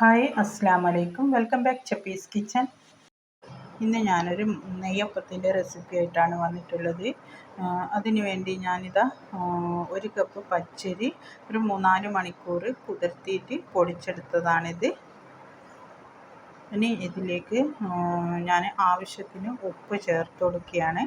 Hi അസ്സാം വലൈക്കും welcome back ചപ്പീസ് kitchen. ഇന്ന് ഞാനൊരു നെയ്യപ്പത്തിന്റെ റെസിപ്പി ആയിട്ടാണ് വന്നിട്ടുള്ളത്. അതിനുവേണ്ടി ഞാനിതാ ഒരു കപ്പ് പച്ചരി ഒരു മൂന്നാൽ മണിക്കൂർ കുതിർത്തിയിട്ട് പൊടിച്ചെടുത്തതാണിത്. ഇനി ഇതിലേക്ക് ഞാൻ ആവശ്യത്തിന് ഉപ്പ് ചേർത്ത് കൊടുക്കുകയാണ്.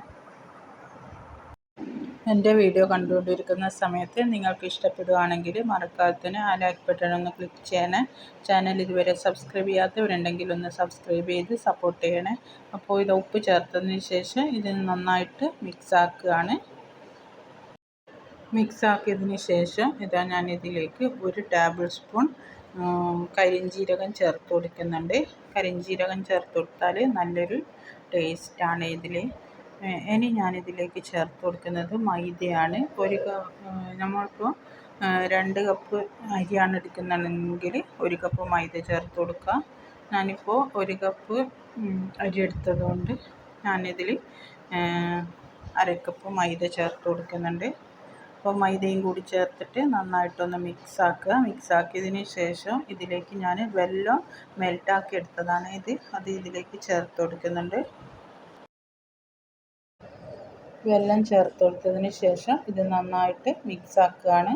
എന്റെ വീഡിയോ കണ്ടുകൊണ്ടിരിക്കുന്ന സമയത്ത് നിങ്ങൾക്ക് ഇഷ്ടപ്പെടുകയാണെങ്കിൽ മറക്കാത്തതിന് ആ ലൈക്ക് ബട്ടൺ ഒന്ന് ക്ലിക്ക് ചെയ്യണേ. ചാനൽ ഇതുവരെ സബ്സ്ക്രൈബ് ചെയ്യാത്തവരുണ്ടെങ്കിൽ ഒന്ന് സബ്സ്ക്രൈബ് ചെയ്ത് സപ്പോർട്ട് ചെയ്യണേ. അപ്പോൾ ഇത് ഉപ്പ് ചേർത്തതിന് ശേഷം ഇത് നന്നായിട്ട് മിക്സ് ആക്കുകയാണ്. മിക്സ് ആക്കിയതിന് ശേഷം ഇതാ ഞാൻ ഇതിലേക്ക് ഒരു ടേബിൾ സ്പൂൺ കരിഞ്ജീരകം ചേർത്ത് കൊടുക്കുന്നുണ്ട്. കരിഞ്ജീരകം ചേർത്ത് കൊടുത്താൽ നല്ലൊരു ടേസ്റ്റാണ് ഇതിൽ ഇനി ഞാനിതിലേക്ക് ചേർത്ത് കൊടുക്കുന്നത് മൈദയാണ്. ഒരു നമ്മളിപ്പോൾ രണ്ട് കപ്പ് അരിയാണ് എടുക്കുന്നതെങ്കിൽ ഒരു കപ്പ് മൈദ ചേർത്ത് കൊടുക്കുക. ഞാനിപ്പോൾ ഒരു കപ്പ് അരി എടുത്തതുകൊണ്ട് ഞാനിതിൽ അരക്കപ്പ് മൈദ ചേർത്ത് കൊടുക്കുന്നുണ്ട്. അപ്പോൾ മൈദയും കൂടി ചേർത്തിട്ട് നന്നായിട്ടൊന്ന് മിക്സ് ആക്കുക മിക്സ് ശേഷം ഇതിലേക്ക് ഞാൻ വെല്ലം മെൽട്ടാക്കി എടുത്തതാണ് ഇത്. അത് ഇതിലേക്ക് ചേർത്ത് കൊടുക്കുന്നുണ്ട്. വെള്ളം ചേർത്ത് കൊടുത്തതിന് ശേഷം ഇത് നന്നായിട്ട് മിക്സ് ആക്കുകയാണ്.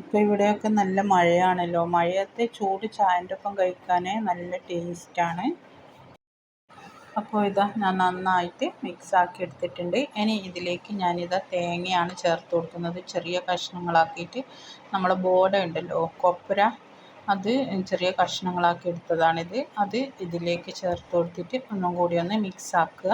ഇപ്പോൾ ഇവിടെയൊക്കെ നല്ല മഴയാണല്ലോ. മഴയത്തെ ചൂട് ചായന്റെ ഒപ്പം കഴിക്കാൻ നല്ല ടേസ്റ്റാണ് അപ്പോൾ ഇതാ ഞാൻ നന്നായിട്ട് മിക്സ് ആക്കി എടുത്തിട്ടുണ്ട്. ഇനി ഇതിലേക്ക് ഞാനിതാ തേങ്ങയാണ് ചേർത്ത് കൊടുക്കുന്നത്. ചെറിയ കഷ്ണങ്ങളാക്കിയിട്ട് നമ്മുടെ ബോഡ ഉണ്ടല്ലോ കൊപ്പര അത് ചെറിയ കഷ്ണങ്ങളാക്കി എടുത്തതാണിത്. അത് ഇതിലേക്ക് ചേർത്ത് കൊടുത്തിട്ട് ഒന്നും കൂടി ഒന്ന് മിക്സ് ആക്കുക.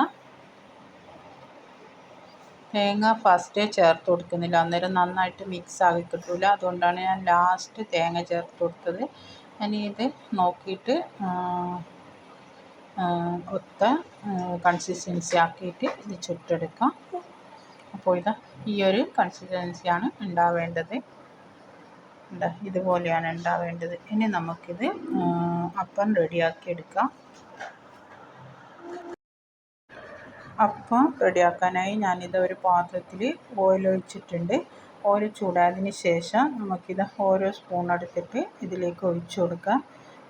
തേങ്ങ ഫസ്റ്റേ ചേർത്ത് കൊടുക്കുന്നില്ല. അന്നേരം നന്നായിട്ട് മിക്സ് ആക്കി കിട്ടില്ല അതുകൊണ്ടാണ് ഞാൻ ലാസ്റ്റ് തേങ്ങ ചേർത്ത് കൊടുത്തത്. ഇനി ഇത് നോക്കിയിട്ട് ഒത്ത കൺസിസ്റ്റൻസി ആക്കിയിട്ട് ഇത് ചുട്ടെടുക്കാം. അപ്പോൾ ഇതാ ഈ ഒരു കൺസിസ്റ്റൻസിയാണ് ഉണ്ടാവേണ്ടത്. ഇതുപോലെയാണ് ഉണ്ടാവേണ്ടത്. ഇനി നമുക്കിത് അപ്പം റെഡിയാക്കി എടുക്കാം. അപ്പം റെഡിയാക്കാനായി ഞാനിത് ഒരു പാത്രത്തിൽ ഓയിൽ ഒഴിച്ചിട്ടുണ്ട്. ഓയിൽ ചൂടായതിന് ശേഷം നമുക്കിത് ഓരോ സ്പൂൺ എടുത്തിട്ട് ഇതിലേക്ക് ഒഴിച്ചു കൊടുക്കാം.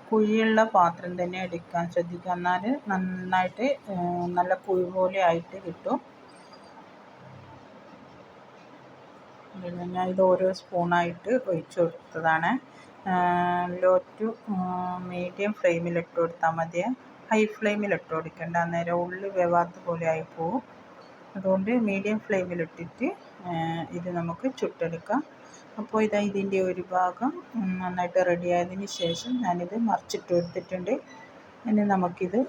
കുഴിയുള്ള പാത്രം തന്നെ എടുക്കാൻ ശ്രദ്ധിക്കുക. എന്നാൽ നന്നായിട്ട് നല്ല കുഴി പോലെ ആയിട്ട് കിട്ടും. ഞാൻ ഇത് ഓരോ സ്പൂണായിട്ട് ഒഴിച്ചു കൊടുത്തതാണ്. ലോ ടു മീഡിയം ഫ്ലെയിമിലിട്ട് കൊടുത്താൽ മതിയേ. ഹൈ ഫ്ലെയിമിൽ ഇട്ട് കൊടുക്കേണ്ട. അന്നേരം ഉള്ളി വേവാത്ത പോലെ ആയി പോവും. അതുകൊണ്ട് മീഡിയം ഫ്ലെയിമിൽ ഇട്ടിട്ട് ഇത് നമുക്ക് ചുട്ടെടുക്കാം. അപ്പോൾ ഇതാ ഇതിന്റെ ഒരു ഭാഗം നന്നായിട്ട് റെഡി ആയതിന് ശേഷം ഞാനിത് മറിച്ചിട്ട് എടുത്തിട്ടുണ്ട്. ഇനി നമുക്കിത്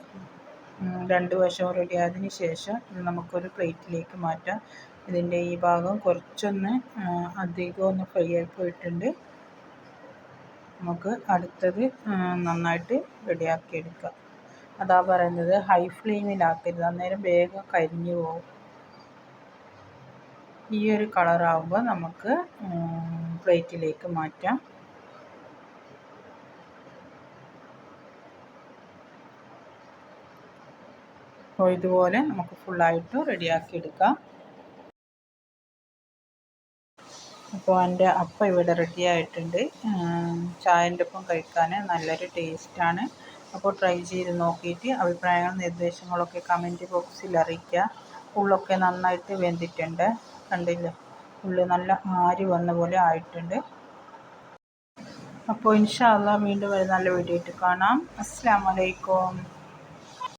രണ്ട് വശവും റെഡി ആയതിന് ശേഷം നമുക്കൊരു പ്ലേറ്റിലേക്ക് മാറ്റാം. ഇതിന്റെ ഈ ഭാഗം കുറച്ചൊന്ന് അധികം ഒന്ന് ഫ്രൈ ആയി പോയിട്ടുണ്ട്. നമുക്ക് അടുത്തത് നന്നായിട്ട് റെഡിയാക്കി എടുക്കാം. അതാ പറയുന്നത് ഹൈ ഫ്ലെയിമിലാക്കരുത് അന്നേരം വേഗം കരിഞ്ഞു പോകും ഈ ഒരു കളറാകുമ്പോൾ നമുക്ക് പ്ലേറ്റിലേക്ക് മാറ്റാം. അപ്പോൾ ഇതുപോലെ നമുക്ക് ഫുള്ളായിട്ട് റെഡിയാക്കി എടുക്കാം. അപ്പോൾ എന്റെ അപ്പം ഇവിടെ റെഡിയായിട്ടുണ്ട് ചായന്റെ ഒപ്പം കഴിക്കാൻ നല്ലൊരു ടേസ്റ്റാണ് അപ്പോൾ ട്രൈ ചെയ്ത് നോക്കിയിട്ട് അഭിപ്രായങ്ങളും നിർദ്ദേശങ്ങളൊക്കെ കമന്റ് ബോക്സിൽ അറിയിക്കുക. ഉള്ളൊക്കെ നന്നായിട്ട് വെന്തിട്ടുണ്ട്. കണ്ടില്ലേ? ഉള്ളു നല്ല ആരി വന്ന പോലെ ആയിട്ടുണ്ട്. അപ്പോൾ ഇൻഷാല്ല വീണ്ടും ഒരു നല്ല വീഡിയോ ആയിട്ട് കാണാം. അസ്സാം വലൈക്കും